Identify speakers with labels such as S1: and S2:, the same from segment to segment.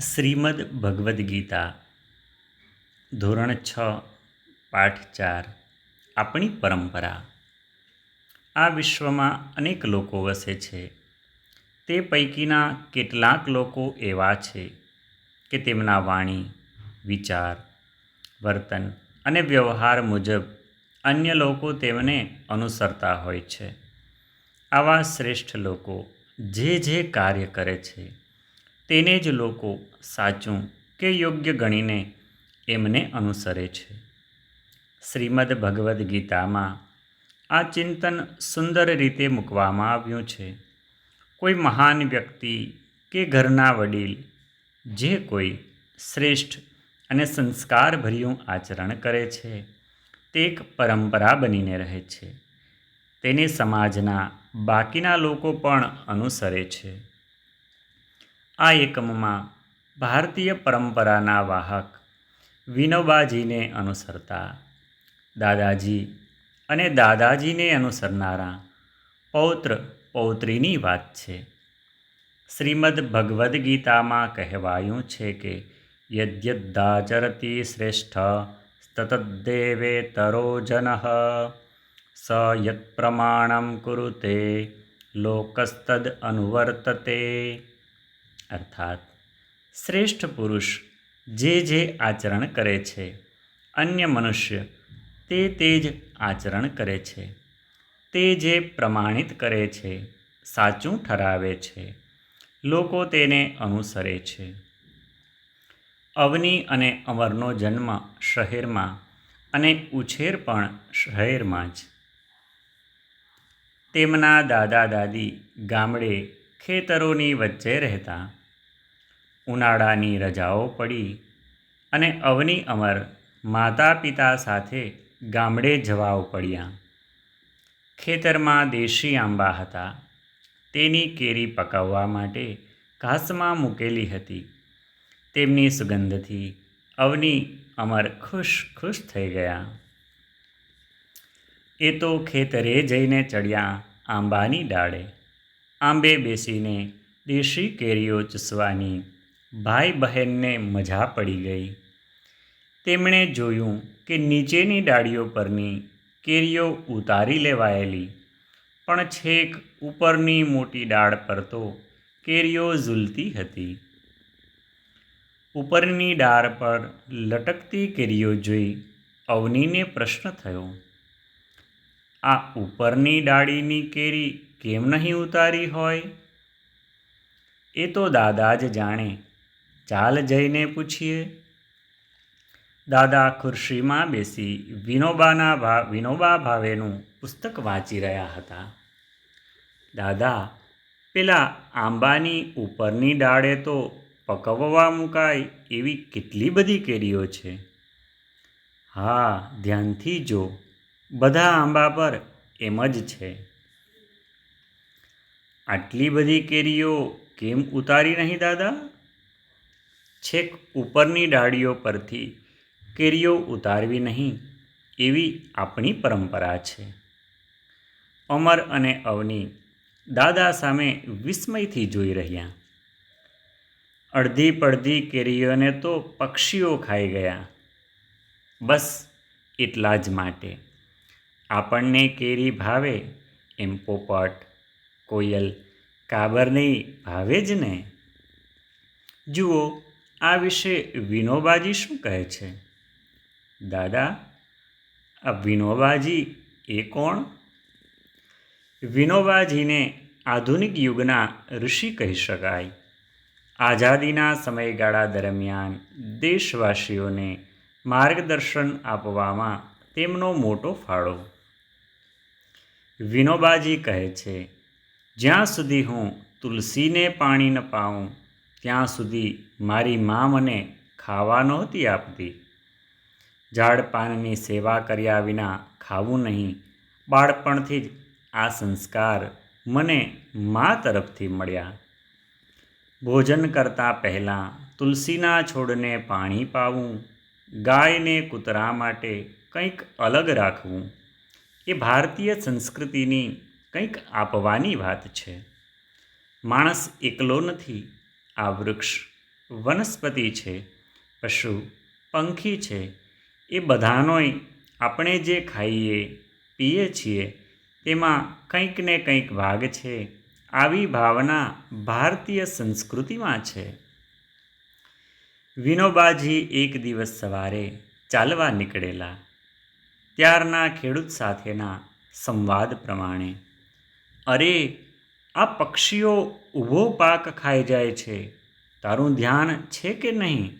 S1: શ્રીમદ ભગવદ્ ગીતા, ધોરણ છ, પાઠ ચાર, આપણી પરંપરા. આ વિશ્વમાં અનેક લોકો વસે છે. તે પૈકીના કેટલાક લોકો એવા છે કે તેમના વાણી, વિચાર, વર્તન અને વ્યવહાર મુજબ અન્ય લોકો તેમને અનુસરતા હોય છે. આવા શ્રેષ્ઠ લોકો જે જે કાર્ય કરે છે તેને જ લોકો સાચું કે યોગ્ય ગણીને એમને અનુસરે છે. શ્રીમદ ભગવદ્ ગીતામાં આ ચિંતન સુંદર રીતે મૂકવામાં આવ્યું છે. કોઈ મહાન વ્યક્તિ કે ઘરના વડીલ, જે કોઈ શ્રેષ્ઠ અને સંસ્કારભર્યું આચરણ કરે છે, તે એક પરંપરા બનીને રહે છે. તેને સમાજના બાકીના લોકો પણ અનુસરે છે. આ એકમમાં ભારતીય પરંપરાના વાહક વિનોબાજીને અનુસરતા, દાદાજી અને દાદાજીને અનુસરનારા પૌત્ર પૌત્રીની વાત છે. શ્રીમદ ભગવદ્ ગીતામાં કહેવાયું છે કે યદ્યદ્દાચરતી શ્રેષ્ઠ તતદ્દેવેતરો જન, સ યત્પ્રમાણમ કુરુતે લોકસ્તદ અનુવર્તતે અર્થાત શ્રેષ્ઠ પુરુષ જે જે આચરણ કરે છે, અન્ય મનુષ્ય તે તે જ આચરણ કરે છે, તે જે પ્રમાણિત કરે છે, સાચું ઠરાવે છે, લોકો તેને અનુસરે છે. અવની અને અમરનો જન્મ શહેરમાં અને ઉછેર પણ શહેરમાં જ. તેમના દાદા દાદી ગામડે ખેતરોની વચ્ચે રહેતા ઉનાળાની રજાઓ પડી અને અવની અમર માતા પિતા સાથે ગામડે જવા પડ્યા. ખેતરમાં દેશી આંબા હતા. તેની કેરી પકાવવા માટે ઘાસમાં મૂકેલી હતી. તેમની સુગંધથી અવની અમર ખુશ ખુશ થઈ ગયા. એ તો ખેતરે જઈને ચડ્યા આંબાની ડાળે. આંબે બેસીને દેશી કેરીઓ ચૂસવાની ભાઈ બહેનને મજા પડી ગઈ. તેમણે જોયું કે નીચેની ડાળીઓ પરની કેરીઓ ઉતારી લેવાયેલી, પણ છેક ઉપરની મોટી ડાળ પર તો કેરીઓ ઝૂલતી હતી. ઉપરની ડાળ પર લટકતી કેરીઓ જોઈ અવનીને પ્રશ્ન થયો, આ ઉપરની ડાળીની કેરી કેમ નહીં ઉતારી હોય? એ તો દાદા જ જાણે ચાલ જઈને પૂછીએ. દાદા ખુરશીમાં બેસી વિનોબાના ભા, વિનોબા ભાવેનું પુસ્તક વાંચી રહ્યા હતા. દાદા, પેલા આંબાની ઉપરની ડાળે તો પકવવા મુકાય એવી કેટલી બધી કેરીઓ છે? હા, ધ્યાનથી જો, બધા આંબા પર એમ જ છે. આટલી બધી કેરીઓ કેમ ઉતારી નહીં દાદા? છેક ઉપરની ડાળીઓ પરથી કેરીઓ ઉતારવી નહીં, એવી આપણી પરંપરા છે. અમર અને અવની દાદા સામે વિસ્મયથી જોઈ રહ્યા. અડધી પડધી કેરીઓને તો પક્ષીઓ ખાઈ ગયા. બસ એટલા જ માટે. આપણને કેરી ભાવે એમ પોપટ, કોયલ કાબરની ભાવે જ ને? જુઓ આ વિશે વિનોબાજી શું કહે છે? દાદા, આ વિનોબાજી એ કોણ? વિનોબાજીને આધુનિક યુગના ઋષિ કહી શકાય. આઝાદીના સમયગાળા દરમિયાન દેશવાસીઓને માર્ગદર્શન આપવામાં તેમનો મોટો ફાળો. વિનોબાજી કહે છે, જ્યાં સુધી હું તુલસીને પાણી ન પાઉં ત્યાં સુધી મારી મા મને ખાવા નહોતી આપતી. ઝાડ પાનની સેવા કર્યા વિના ખાવું નહીં. બાળપણથી જ આ સંસ્કાર મને મા તરફથી મળ્યા. ભોજન કરતાં પહેલાં તુલસીના છોડને પાણી પાવું, ગાયને કૂતરા માટે કંઈક અલગ રાખવું, એ ભારતીય સંસ્કૃતિની કંઈક આપવાની વાત છે. માણસ એકલો નથી આ વૃક્ષ વનસ્પતિ છે, પશુ, પંખી છે, એ બધાનોય આપણે જે ખાઈએ, પીએ છીએ, તેમાં કંઈક ને કંઈક ભાગ છે, આવી ભાવના ભારતીય સંસ્કૃતિમાં છે. વિનોબાજી એક દિવસ સવારે ચાલવા નીકળેલા. ત્યારના ખેડૂત સાથેના સંવાદ પ્રમાણે, અરે આ પક્ષીઓ ઊભો પાક ખાઈ જાય છે. તારું ધ્યાન છે કે નહીં?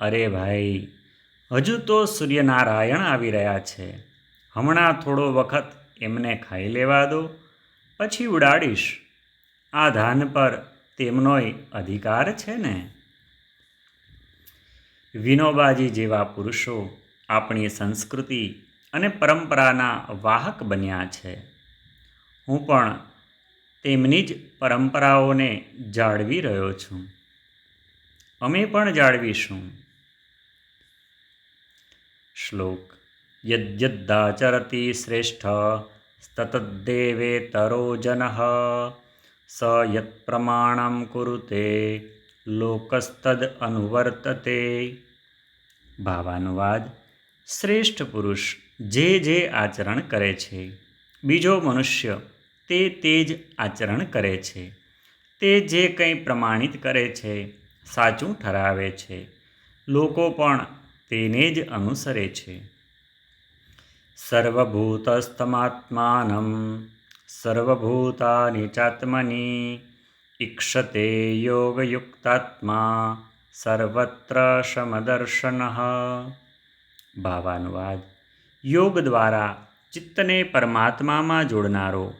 S1: અરે ભાઈ, હજુ તો સૂર્યનારાયણ આવી રહ્યા છે. હમણાં થોડો વખત એમને ખાઈ લેવા દો, પછી ઉડાડીશ. આ ધાન પર તેમનોય અધિકાર છે ને? વિનોબાજી જેવા પુરુષો આપણી સંસ્કૃતિ અને પરંપરાના વાહક બન્યા છે. હું પણ તેમની જ પરંપરાઓને જાળવી રહ્યો છું. અમે પણ જાળવીશું. શ્લોક. યદ્યદ્દાચરતી શ્રેષ્ઠ તતદ્દેવેતરો જન, સ યત્પ્રમાણમ કુરુતે, લોકસ્તદ અનુવર્તતે. ભાવાનુવાદ. શ્રેષ્ઠ પુરુષ જે જે આચરણ કરે છે. બીજો મનુષ્ય તે તે જ આચરણ કરે છે. તે જે કંઈ પ્રમાણિત કરે છે, સાચું ઠરાવે છે. લોકો પણ તેને જ અનુસરે છે. સર્વભૂતસ્તમાત્માનમ, સર્વભૂતાની ચાત્મની, ઈક્ષતે યોગયુક્તાત્મા, સર્વત્ર સમદર્શન. ભાવાનુવાદ યોગ દ્વારા ચિત્તને પરમાત્મામાં જોડનારો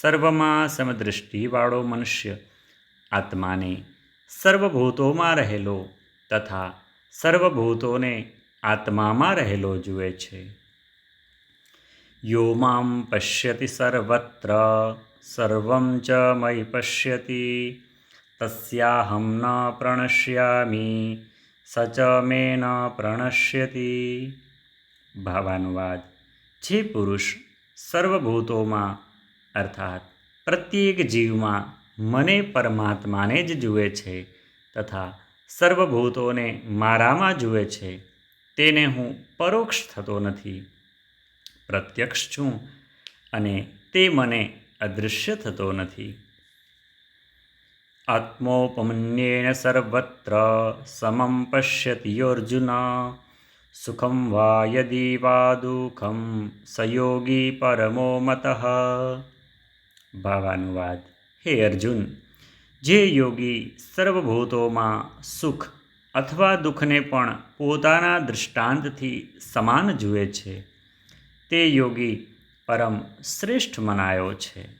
S1: સર્વમાં સમદૃષ્ટિવાળો મનુષ્ય આત્માને સર્વભૂતોમાં રહેલો તથા સર્વભૂતોને આત્મામાં રહેલો જુએ છે. યો મામ પશ્યતિ સર્વત્ર, સર્વમ ચ મયી પશ્યતિ, તસ્યાહમ ન પ્રણશ્યામી, સ ચ મે ન પ્રણશ્યતિ. ભાવાનુવાદ, જે પુરુષ સર્વભૂતોમાં અર્થાત પ્રત્યેક જીવમાં મને પરમાત્માને જ જુએ છે તથા સર્વભૂતોને મારામાં જુએ છે, તેને હું પરોક્ષ થતો નથી. પ્રત્યક્ષ છું અને તે મને અદૃશ્ય થતો નથી. આત્મોપમન્યેન સર્વત્ર સમમ પશ્યતિ અર્જુન. સુખમ વા યદી વા દુઃખમ સયોગી પરમો મત. ભાવાનુવાદ હે અર્જુન, જે યોગી સર્વભૂતોમાં સુખ અથવા દુઃખને પણ પોતાના દૃષ્ટાંતથી સમાન જુએ છે, તે યોગી પરમ શ્રેષ્ઠ મનાયો છે.